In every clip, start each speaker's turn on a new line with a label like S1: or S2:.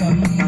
S1: Welcome.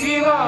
S2: Shiva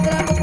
S1: Gracias.